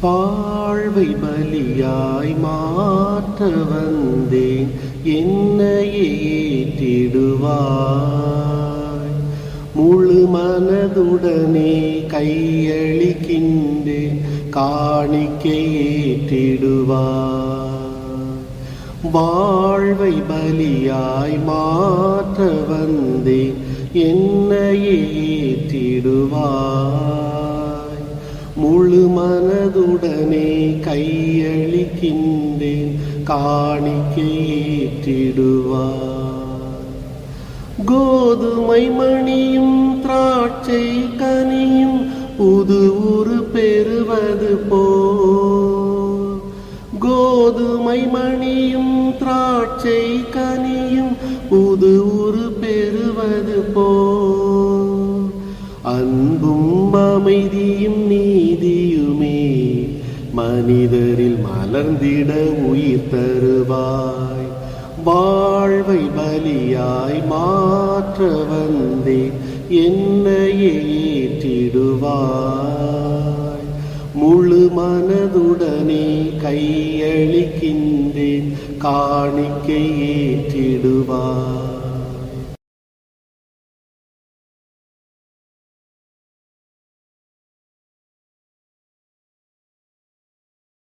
வாழ்வை பலியாய் மாற்ற வந்தேன். என்னையே ஏற்றிடுவாய். முழு மனதுடனே கையளிக்கின்றேன். காணிக்கையேற்றிடுவாய் வாழ்வை பலியாய் மாற்ற வந்தேன். என்னையே ஏற்றிடுவாய். முழு மனதுடனே கையளிக்கின்றேன் காணிக்கையேற்றிடுவார் கோதுமை மணியும் திராட்சை கனியும் புது ஒரு பெறுவது போ கோதுமை மணியும் திராட்சை கனியும் புது ஒரு அன்பும் அமைதியும் நீதியுமே மனிதரில் மலர்ந்திட உயிர் தருவாய். வாழ்வை பலியாய் மாற்ற வந்தே என்னையே ஏற்றிடுவாய். முழு மனதுடனே கையளிக்கின்றேன் காணிக்கை ஏற்றிடுவாய்.